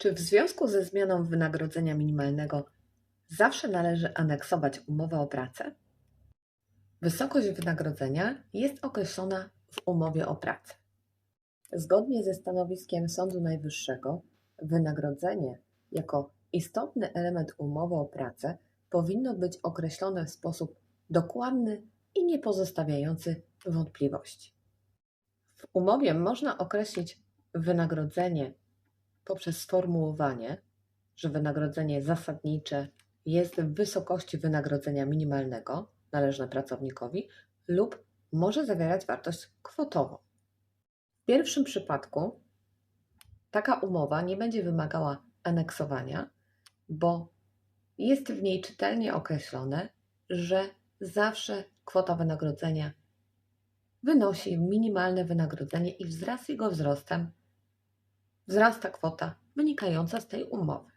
Czy w związku ze zmianą wynagrodzenia minimalnego zawsze należy aneksować umowę o pracę? Wysokość wynagrodzenia jest określona w umowie o pracę. Zgodnie ze stanowiskiem Sądu Najwyższego, wynagrodzenie jako istotny element umowy o pracę powinno być określone w sposób dokładny i nie pozostawiający wątpliwości. W umowie można określić wynagrodzenie poprzez sformułowanie, że wynagrodzenie zasadnicze jest w wysokości wynagrodzenia minimalnego należne pracownikowi lub może zawierać wartość kwotową. W pierwszym przypadku taka umowa nie będzie wymagała aneksowania, bo jest w niej czytelnie określone, że zawsze kwota wynagrodzenia wynosi minimalne wynagrodzenie i wraz z jego wzrostem wzrasta kwota wynikająca z tej umowy.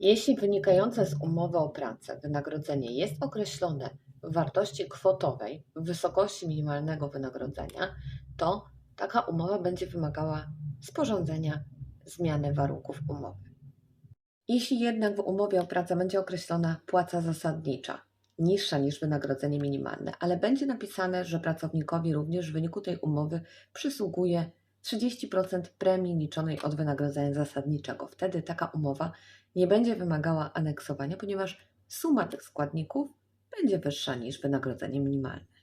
Jeśli wynikające z umowy o pracę wynagrodzenie jest określone w wartości kwotowej w wysokości minimalnego wynagrodzenia, to taka umowa będzie wymagała sporządzenia zmiany warunków umowy. Jeśli jednak w umowie o pracę będzie określona płaca zasadnicza, niższa niż wynagrodzenie minimalne, ale będzie napisane, że pracownikowi również w wyniku tej umowy przysługuje 30% premii liczonej od wynagrodzenia zasadniczego. Wtedy taka umowa nie będzie wymagała aneksowania, ponieważ suma tych składników będzie wyższa niż wynagrodzenie minimalne.